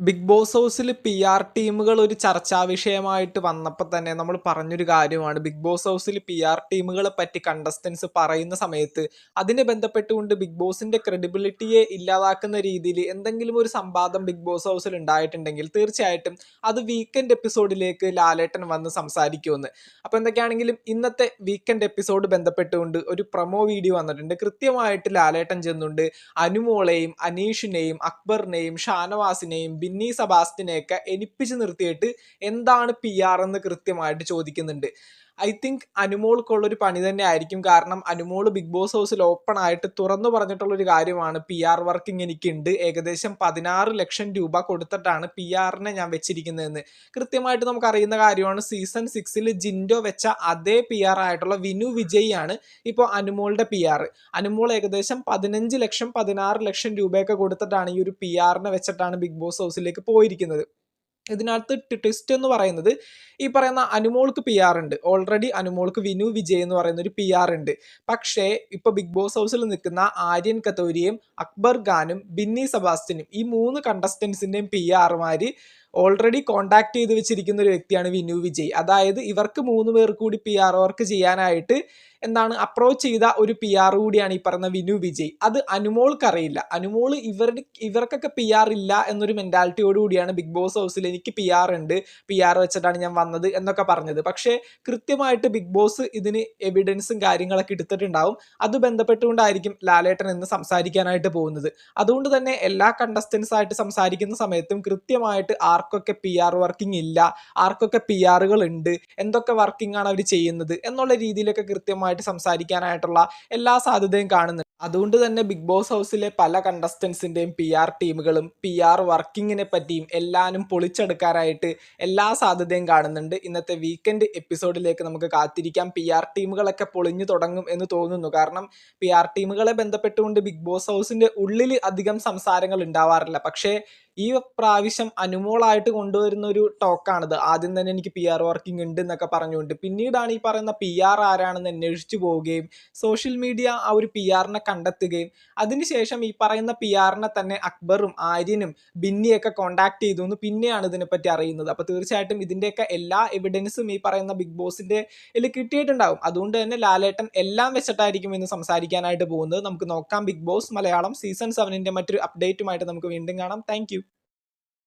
Big Boss ഹൗസിൽ P R ടീമുകൾ ഒരു ചർച്ചാ വിഷയമായിട്ട് വന്നപ്പോൾ തന്നെ നമ്മൾ പറഞ്ഞൊരു കാര്യമാണ്. ബിഗ് ബോസ് ഹൗസിൽ പി ആർ ടീമുകളെ പറ്റി കണ്ടസ്റ്റൻസ് പറയുന്ന സമയത്ത് അതിനെ ബന്ധപ്പെട്ടുകൊണ്ട് ബിഗ് ബോസിന്റെ ക്രെഡിബിലിറ്റിയെ ഇല്ലാതാക്കുന്ന രീതിയിൽ എന്തെങ്കിലും ഒരു സംവാദം ബിഗ് ബോസ് ഹൗസിൽ ഉണ്ടായിട്ടുണ്ടെങ്കിൽ തീർച്ചയായിട്ടും അത് വീക്കെൻഡ് എപ്പിസോഡിലേക്ക് ലാലേട്ടൻ വന്ന് സംസാരിക്കുമെന്ന്. അപ്പോൾ എന്തൊക്കെയാണെങ്കിലും ഇന്നത്തെ വീക്കെൻഡ് എപ്പിസോഡ് ബന്ധപ്പെട്ടുകൊണ്ട് ഒരു പ്രൊമോ വീഡിയോ വന്നിട്ടുണ്ട്. കൃത്യമായിട്ട് ലാലേട്ടൻ ചെന്നുണ്ട്. അനുമോളെയും അനീഷിനെയും അക്ബറിനെയും ഷാനവാസിനെയും ബിന്നി സബാസ്റ്റിനെയൊക്കെ എനിപ്പിച്ച് നിർത്തിയിട്ട് എന്താണ് പി ആർ എന്ന് കൃത്യമായിട്ട് ചോദിക്കുന്നുണ്ട്. ഐ തിങ്ക് അനുമോൾക്കുള്ള ഒരു പണി തന്നെ ആയിരിക്കും കാരണം അനുമോൾ ബിഗ് ബോസ് ഹൗസിൽ ഓപ്പൺ ആയിട്ട് തുറന്നു പറഞ്ഞിട്ടുള്ള ഒരു കാര്യമാണ്. പി ആർ വർക്കിംഗ് എനിക്കുണ്ട്. ഏകദേശം പതിനാറ് ലക്ഷം രൂപ കൊടുത്തിട്ടാണ് പി ആറിനെ ഞാൻ വെച്ചിരിക്കുന്നതെന്ന്. കൃത്യമായിട്ട് നമുക്ക് അറിയുന്ന കാര്യമാണ് സീസൺ സിക്സിൽ ജിൻഡോ വെച്ച അതേ പി ആർ ആയിട്ടുള്ള വിനു വിജയ് ആണ് ഇപ്പോൾ അനുമോളുടെ പി ആർ അനുമോൾ ഏകദേശം പതിനഞ്ച് ലക്ഷം പതിനാറ് ലക്ഷം രൂപയൊക്കെ കൊടുത്തിട്ടാണ് ഈ ഒരു പി ആറിനെ വെച്ചിട്ടാണ് ബിഗ് ബോസ് ഹൗസിലേക്ക് പോയിരിക്കുന്നത്. ഇതിനകത്ത് ട്വിസ്റ്റ് എന്ന് പറയുന്നത് ഈ പറയുന്ന അനുമോൾക്ക് പി ആർ ഉണ്ട്. ഓൾറെഡി അനുമോൾക്ക് വിനു വിജയ് എന്ന് പറയുന്ന ഒരു പി ആർ ഉണ്ട്. പക്ഷേ ഇപ്പൊ ബിഗ് ബോസ് ഹൗസിൽ നിൽക്കുന്ന ആര്യൻ കത്തോരിയും അക്ബർ ഖാനും ബിന്നി സബാസ്റ്റിനും ഈ മൂന്ന് കണ്ടസ്റ്റൻസിന്റെയും പി ആർമാര് ഓൾറെഡി കോണ്ടാക്ട് ചെയ്ത് വെച്ചിരിക്കുന്ന ഒരു വ്യക്തിയാണ് വിനു വിജയ്. അതായത് ഇവർക്ക് മൂന്ന് പേർ കൂടി പി ആർ വർക്ക് ചെയ്യാനായിട്ട് എന്താണ് അപ്രോച്ച് ചെയ്ത ഒരു പി ആർ കൂടിയാണ് ഈ പറയുന്ന വിനു വിജയ്. അത് അനുമോൾക്ക് അറിയില്ല. അനുമോൾ ഇവരുടെ ഇവർക്കൊക്കെ പി ആർ ഇല്ല എന്നൊരു മെന്റാലിറ്റിയോട് കൂടിയാണ് ബിഗ് ബോസ് ഹൗസിൽ എനിക്ക് പി ആർ ഉണ്ട്. പി ആർ വെച്ചിട്ടാണ് ഞാൻ വന്നത് എന്നൊക്കെ പറഞ്ഞത്. പക്ഷേ കൃത്യമായിട്ട് ബിഗ് ബോസ് ഇതിന് എവിഡൻസും കാര്യങ്ങളൊക്കെ എടുത്തിട്ടുണ്ടാവും. അത് ബന്ധപ്പെട്ടുകൊണ്ടായിരിക്കും ലാലേട്ടൻ എന്ന് സംസാരിക്കാനായിട്ട് പോകുന്നത്. അതുകൊണ്ട് തന്നെ എല്ലാ കണ്ടസ്റ്റൻസ് ആയിട്ട് സംസാരിക്കുന്ന സമയത്തും കൃത്യമായിട്ട് ആർക്കൊക്കെ പി ആർ വർക്കിംഗ് ഇല്ല ആർക്കൊക്കെ പി ആറുകൾ ഉണ്ട് എന്തൊക്കെ വർക്കിംഗ് ആണ് അവർ ചെയ്യുന്നത് എന്നുള്ള രീതിയിലൊക്കെ കൃത്യമായിട്ട് സംസാരിക്കാനായിട്ടുള്ള എല്ലാ സാധ്യതയും കാണുന്നുണ്ട്. അതുകൊണ്ട് തന്നെ ബിഗ് ബോസ് ഹൗസിലെ പല കണ്ടസ്റ്റൻസിന്റെയും പി ആർ ടീമുകളും പി ആർ വർക്കിങ്ങിനെ പറ്റിയും എല്ലാനും പൊളിച്ചെടുക്കാനായിട്ട് എല്ലാ സാധ്യതയും കാണുന്നുണ്ട്. ഇന്നത്തെ വീക്കെൻഡ് എപ്പിസോഡിലേക്ക് നമുക്ക് കാത്തിരിക്കാം. പി ആർ ടീമുകളൊക്കെ പൊളിഞ്ഞു തുടങ്ങും എന്ന് തോന്നുന്നു. കാരണം പി ആർ ടീമുകളെ ബന്ധപ്പെട്ടുകൊണ്ട് ബിഗ് ബോസ് ഹൗസിന്റെ ഉള്ളിൽ അധികം സംസാരങ്ങൾ ഉണ്ടാവാറില്ല. പക്ഷേ ഈ പ്രാവശ്യം അനുമോളായിട്ട് കൊണ്ടുവരുന്ന ഒരു ടോക്കാണിത്. ആദ്യം തന്നെ എനിക്ക് പി ആർ വർക്കിംഗ് ഉണ്ട് എന്നൊക്കെ പറഞ്ഞുകൊണ്ട്. പിന്നീടാണ് ഈ പറയുന്ന പി ആർ ആരാണെന്ന് അന്വേഷിച്ചു പോവുകയും സോഷ്യൽ മീഡിയ ആ ഒരു പി ആറിനെ കണ്ടെത്തുകയും അതിനുശേഷം ഈ പറയുന്ന പി ആറിനെ തന്നെ അക്ബറും ആര്യനും ബിന്നിയൊക്കെ കോണ്ടാക്ട് ചെയ്തു എന്ന് പിന്നെയാണ് ഇതിനെപ്പറ്റി അറിയുന്നത്. അപ്പോൾ തീർച്ചയായിട്ടും ഇതിന്റെയൊക്കെ എല്ലാ എവിഡൻസും ഈ പറയുന്ന ബിഗ് ബോസിന്റെ ഇതിൽ കിട്ടിയിട്ടുണ്ടാകും അതുകൊണ്ട് തന്നെ ലാലേട്ടൻ എല്ലാം വെച്ചിട്ടായിരിക്കും ഇന്ന് സംസാരിക്കാനായിട്ട് പോകുന്നത്. നമുക്ക് നോക്കാം ബിഗ് ബോസ് മലയാളം സീസൺ സെവനിന്റെ മറ്റൊരു അപ്ഡേറ്റുമായിട്ട് നമുക്ക് വീണ്ടും കാണാം. താങ്ക്